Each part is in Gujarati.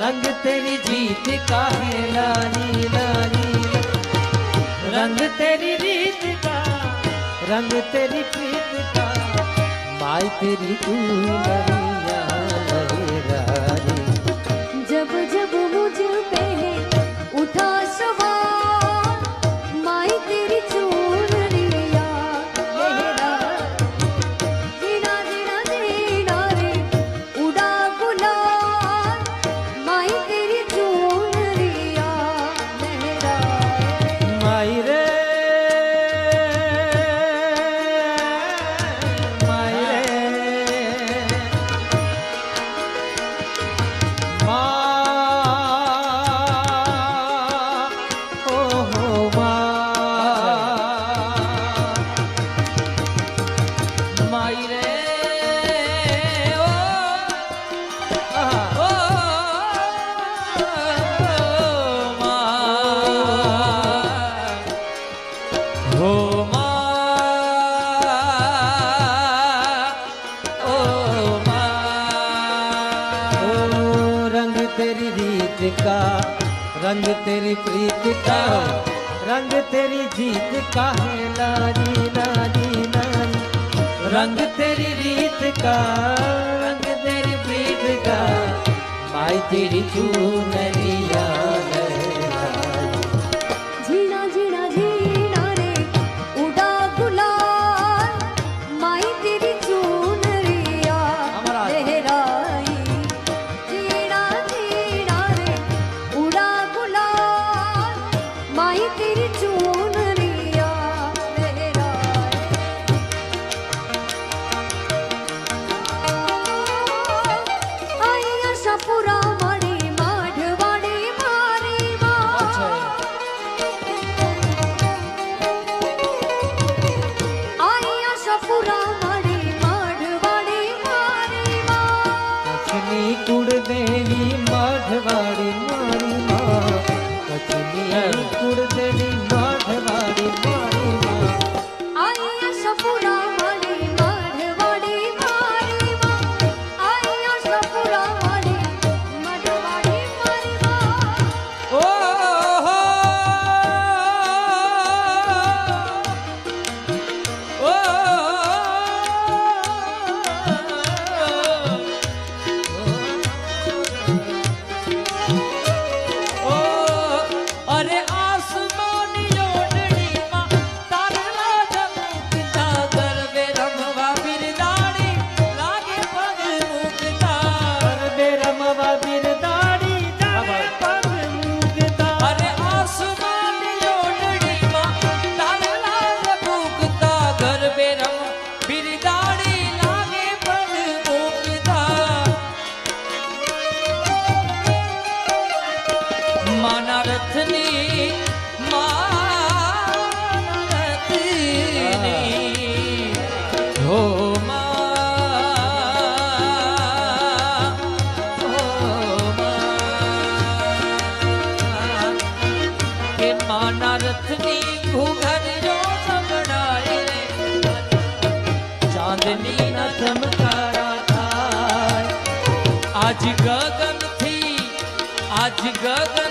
રંગ તેરી જીત કા હે લાલી લાલી રંગ તેરી રીત કા રંગ તેરી પ્રીત કા માય તેરી તું લરિયા લરિયા का रंग तेरी प्रीत का रंग तेरी जीत का है नानी नानी नानी रंग तेरी रीत का रंग तेरी प्रीत का माई तेरी चूनरी માના રથની ઘૂઘરીઓ સંભળાય ચાંદની ન ચમકારા થાય આજ ગગનથી આજ ગગન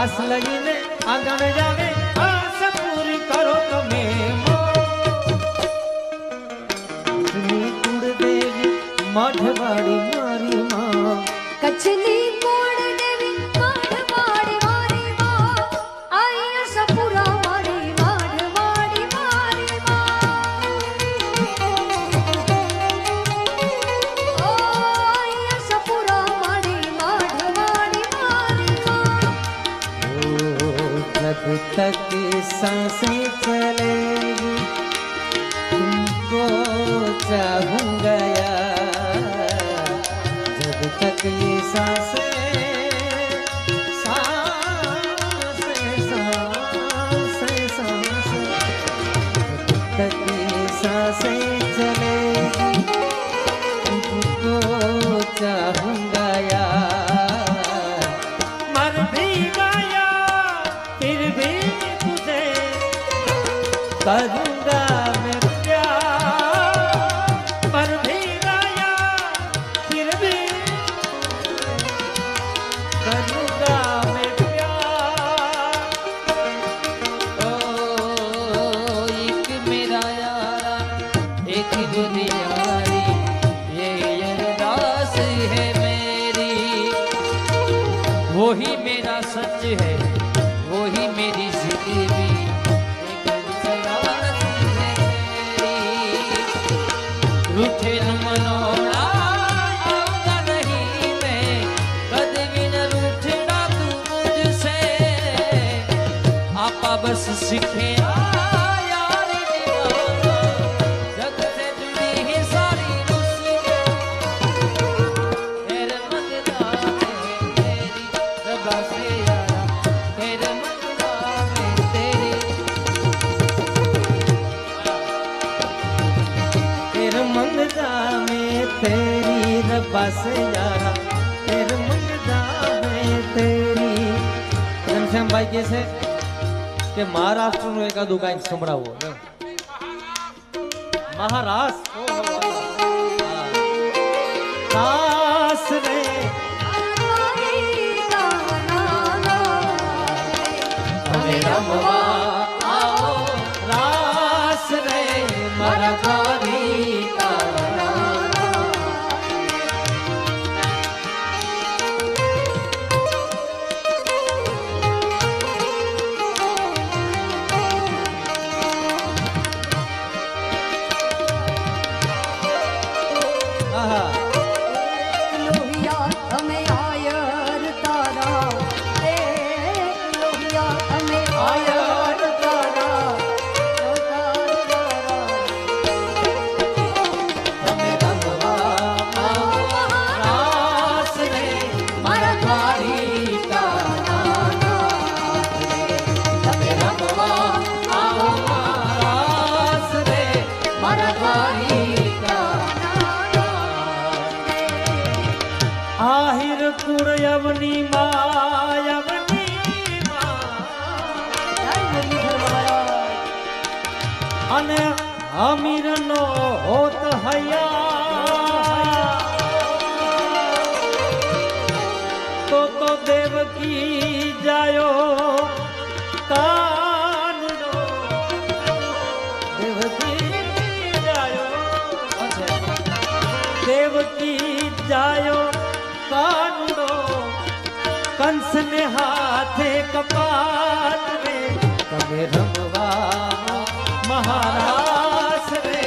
આસ લઈને આંગણ જાવે. वो मेरा सच है वो ही मेरी जिंदगी आपा बस सीखे મહારાષ્ટ્રનું એકાદું કઈ સંભળાવો મહારાષ્ટ્ર રમવા 嗯哼 આહિર કુળ યવની મા યવની મા અને અમીર નો હોત હૈયા. તો તો દેવકી જાયો. દેવકી જાયો. કાનુડો, કંસને હાથે કપાત રે. તમે રમવા મહારાજ રે,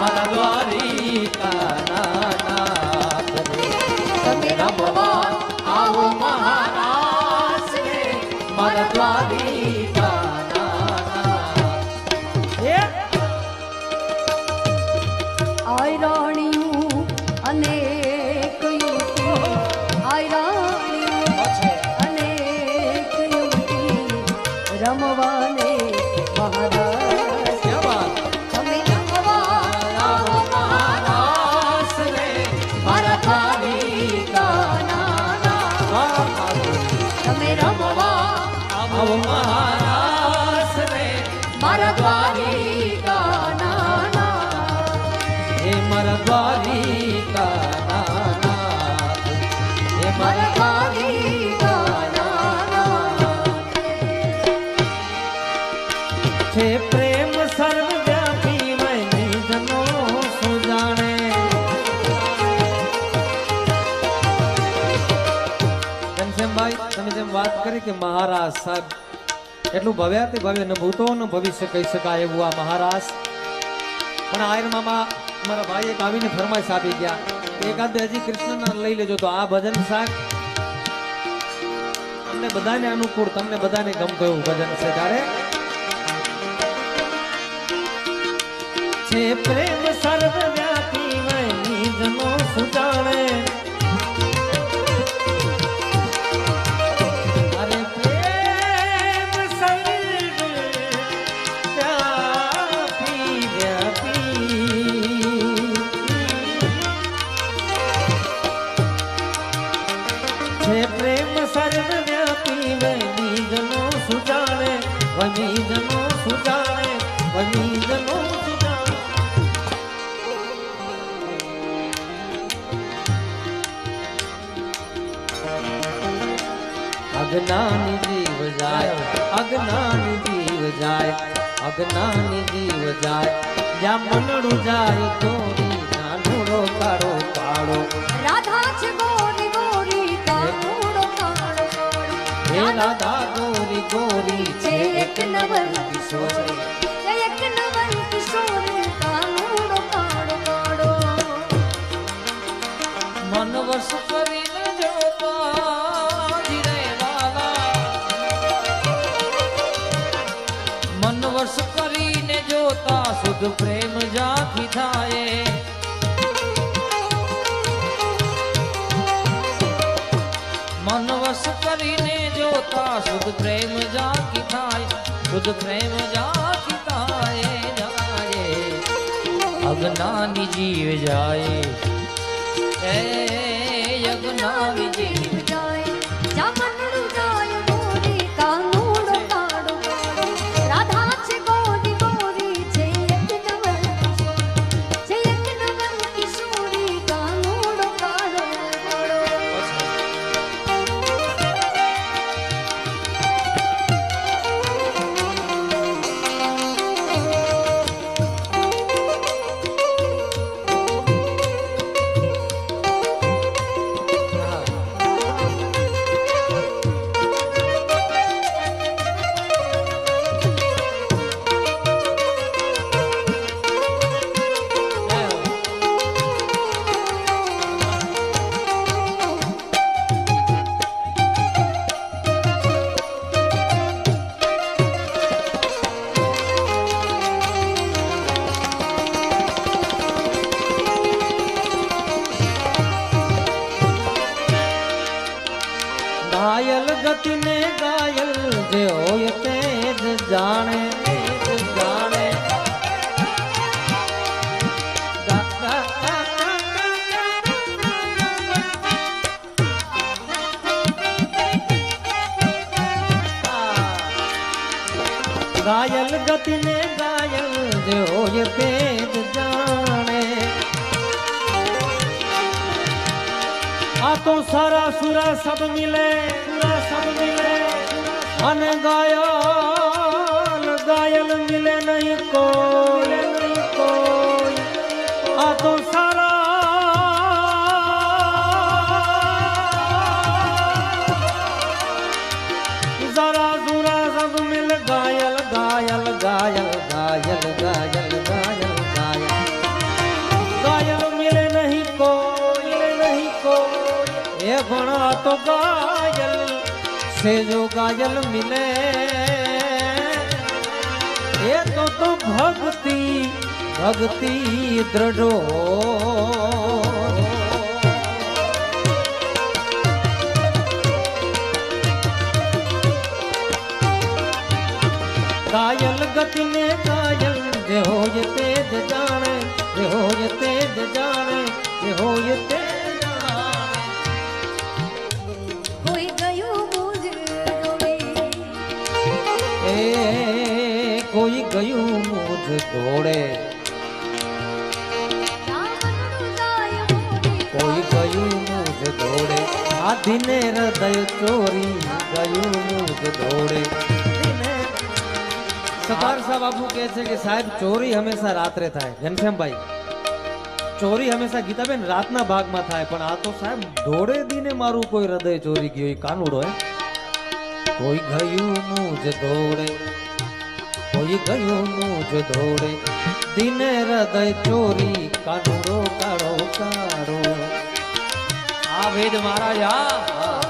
મારા દ્વારિકા નાના તમે રમવા આવો મહારાજ અને રમવાને મહારાજ કરી કે મહારાજ સાહેબ, એટલું ભવ્યાથી ભવ્ય ન ભવિષ્ય કહી શકાય એવું આ મહારાજ. પણ મામા મારા ભાઈ એક આવીને ફરમાઈશ આપી ગયા. એકાદ હજી લઈ લેજો તો આ ભજન શાક તમને બધાને અનુકૂળ, તમને બધાને ગમતો એવું ભજન છે. ત્યારે છે પ્રેમ સર્વવ્યાપી વૈની જનો સુજાણે છે પ્રેમ સર્વવ્યાપી વની જનો સુજાણે વની જનો સુજાણે વની જનો અજ્ઞાની જીવ જાય, અજ્ઞાની જીવ જાય, અજ્ઞાની જીવ જાય. જ્યાં મનડું જાય, તો નાનુડો કાળો કાળો રાધા ગોરી ગોરી છે એક નવલ કિશોરી જોતા શુદ્ધ પ્રેમ જાખી થાય શુદ્ધ પ્રેમ જાખી થાય જાય અજ્ઞાની જીવ જાય એ અજ્ઞાની જીવ ઘાયલ ગતિને ઘાયલ જે હોય તે જ જાણે. આ તો સારા સુરા સબ મિલે, સુરા સબ મિલે, અને ગાયલ તો ગાયલ સે જો ગાયલ મિલે. એ તો તો ભક્તિ ભક્તિ દ્રઢો. ગાયલ ગતિને ગાયલ, જે હોય તે જ જાણે, જે હોય તે જ જાણે, જે હોય તે ગયું મુજ મોરે કોઈ ગયું મુજ ઘોડે આધીને હૃદય ચોરી ગયું મુજ ઘોડે સરદાર સાહેબ બાપુ કહે છે કે સાહેબ, ચોરી હંમેશા રાત્રે થાય. ઘનશ્યામભાઈ, ચોરી હંમેશા ગીતાબેન રાતના ભાગમાં થાય, પણ આ તો સાહેબ દોડે દીને મારું કોઈ હૃદય ચોરી ગયું કાનુડો કોઈ ગયું મુજ દોડે કોઈ ગયું મોજ દોડે દિને હૃદય ચોરી કાનુડો કાળો કાળો આ વેદ મહારાજ